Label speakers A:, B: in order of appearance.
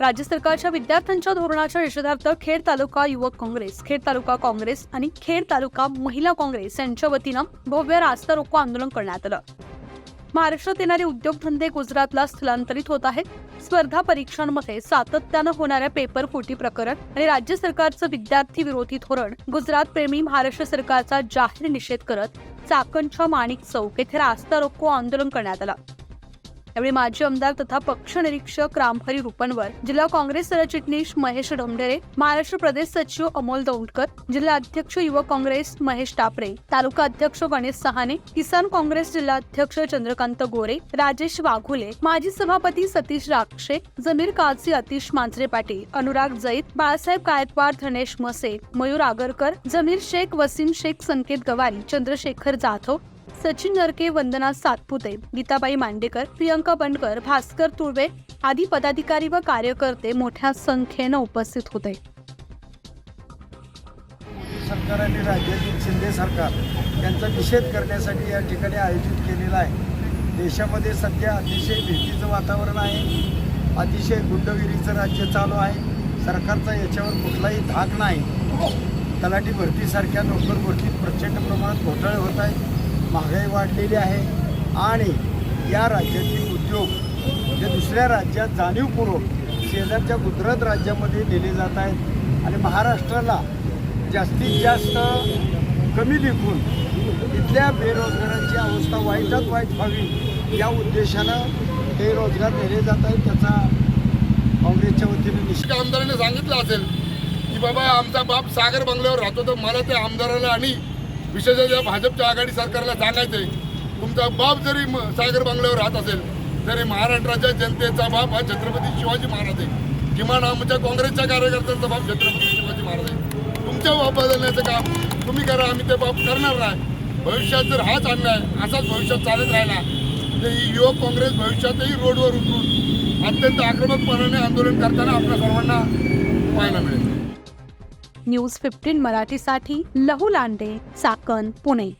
A: राज्य सरकारच्या विद्यार्थ्यांच्या धोरणाच्या निषेधार्थ खेड तालुका युवक काँग्रेस खेड तालुका काँग्रेस आणि खेड तालुका महिला काँग्रेस यांच्या वतीनं भव्य रास्ता रोको आंदोलन करण्यात आलं. महाराष्ट्रात येणारे उद्योगधंदे गुजरातला स्थलांतरित होत आहेत. स्पर्धा परीक्षांमध्ये सातत्यानं होणाऱ्या पेपर फुटी प्रकरण आणि राज्य सरकारचं विद्यार्थी विरोधी धोरण गुजरात प्रेमी महाराष्ट्र सरकारचा जाहीर निषेध करत चाकणच्या माणिक चौक येथे रास्ता रोको आंदोलन करण्यात आलं. यावेळी माजी आमदार तथा पक्ष निरीक्षक रामहरी रुपनवर जिल्हा काँग्रेस सरचिटणीस महेश डोंडरे महाराष्ट्र प्रदेश सचिव अमोल दौंडकर जिल्हा अध्यक्ष युवक काँग्रेस महेश टापरे तालुका अध्यक्ष गणेश सहाने किसान काँग्रेस जिल्हा अध्यक्ष चंद्रकांत गोरे राजेश वाघुले माजी सभापती सतीश राक्षे जमीर काझी अतिश मांजरे पाटील अनुराग जैत बाळासाहेब गायकवाड धनेश मसे मयूर आगरकर जमीर शेख वसीम शेख संकेत गवारी चंद्रशेखर जाधव सचिन नरके वंदना सातपुते गीताबाई मांडेकर प्रियंका बंडकर भास्कर तुळवे आदी पदाधिकारी व कार्यकर्ते मोठ्या संख्येनं उपस्थित होते.
B: सरकार आणि राज्यातील शिंदे सरकार यांचा निषेध करण्यासाठी या ठिकाणी आयोजित केलेला आहे. देशामध्ये सध्या अतिशय भीतीचं वातावरण आहे. अतिशय गुंडगिरीचं राज्य चालू आहे. सरकारचा याच्यावर कुठलाही धाक नाही. तलाठी भरतीसारख्या नोकर भरतीत प्रचंड प्रमाणात घोटाळे होत आहेत. महागाई वाढलेली आहे. आणि या राज्यातील उद्योग जे दुसऱ्या राज्यात जाणीवपूर्वक शेजारच्या गुजरात राज्यामध्ये नेले जात आहेत. आणि महाराष्ट्राला जास्तीत जास्त कमी लिखून इथल्या बेरोजगारांची अवस्था वाईटात वाईट व्हावी या उद्देशानं हे रोजगार नेले जात आहेत. त्याचा काँग्रेसच्या वतीने
C: निश्चित आमदाराने सांगितलं असेल की बाबा आमचा बाप सागर बंगल्यावर राहतो तर मला त्या आमदाराला आणि विशेषतः भाजपच्या आघाडी सरकारला सांगायचं आहे तुमचा बाप जरी म- सागर बंगल्यावर राहत असेल तरी महाराष्ट्राच्या जनतेचा बाप हा छत्रपती शिवाजी महाराज आहे. किमान आमच्या काँग्रेसच्या कार्यकर्त्यांचा बाप छत्रपती शिवाजी महाराज आहे. तुमच्या बाप बदलण्याचं काम तुम्ही करा आम्ही ते बाप करणार नाही. भविष्यात जर हाच अन्याय असाच भविष्यात चालत राहिला तर ही युवक काँग्रेस भविष्यातही रोडवर उतरून अत्यंत आक्रमकपणाने आंदोलन करताना आपल्या सर्वांना पाहायला मिळेल.
A: न्यूज फिफ्टीन मराठीसाठी लहू लांडे चाकण पुणे.